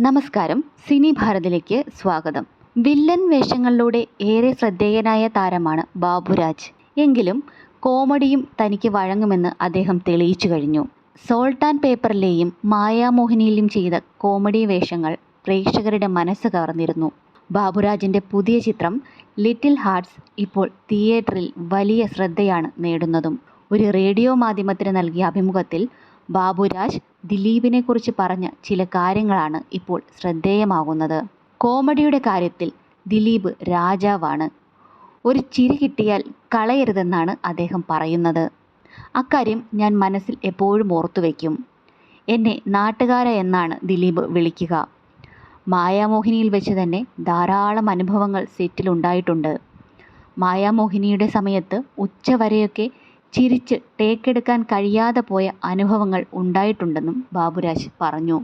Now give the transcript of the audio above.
നമസ്കാരം. സിനി ഭാരതിലേക്ക് സ്വാഗതം. വില്ലൻ വേഷങ്ങളിലൂടെ ഏറെ ശ്രദ്ധേയനായ താരമാണ് ബാബുരാജ്. എങ്കിലും കോമഡിയും തനിക്ക് വഴങ്ങുമെന്ന് അദ്ദേഹം തെളിയിച്ചു കഴിഞ്ഞു. സോൾട്ട് ആൻഡ് പേപ്പറിലെയും മായാമോഹിനിയിലും ചെയ്ത കോമഡി വേഷങ്ങൾ പ്രേക്ഷകരുടെ മനസ്സ് കവർന്നിരുന്നു. ബാബുരാജിന്റെ പുതിയ ചിത്രം ലിറ്റിൽ ഹാർട്സ് ഇപ്പോൾ തിയേറ്ററിൽ വലിയ ശ്രദ്ധയാണ് നേടുന്നതും. ഒരു റേഡിയോ മാധ്യമത്തിന് നൽകിയ അഭിമുഖത്തിൽ ബാബുരാജ് ദിലീപിനെക്കുറിച്ച് പറഞ്ഞ ചില കാര്യങ്ങളാണ് ഇപ്പോൾ ശ്രദ്ധേയമാകുന്നത്. കോമഡിയുടെ കാര്യത്തിൽ ദിലീപ് രാജാവാണ്. ഒരു ചിരി കിട്ടിയാൽ കളയരുതെന്നാണ് അദ്ദേഹം പറയുന്നത്. അക്കാര്യം ഞാൻ മനസ്സിൽ എപ്പോഴും ഓർത്തു വയ്ക്കും എന്നെ നാട്ടുകാര എന്നാണ് ദിലീപ് വിളിക്കുക. മായാമോഹിനിയിൽ വെച്ച് തന്നെ ധാരാളം അനുഭവങ്ങൾ സെറ്റിലുണ്ടായിട്ടുണ്ട്. മായാമോഹിനിയുടെ സമയത്ത് ഉച്ചവരെയൊക്കെ ചിരിച്ച് ടേക്കെടുക്കാൻ കഴിയാതെ പോയ അനുഭവങ്ങൾ ഉണ്ടായിട്ടുണ്ടെന്നും ബാബുരാജ് പറഞ്ഞു.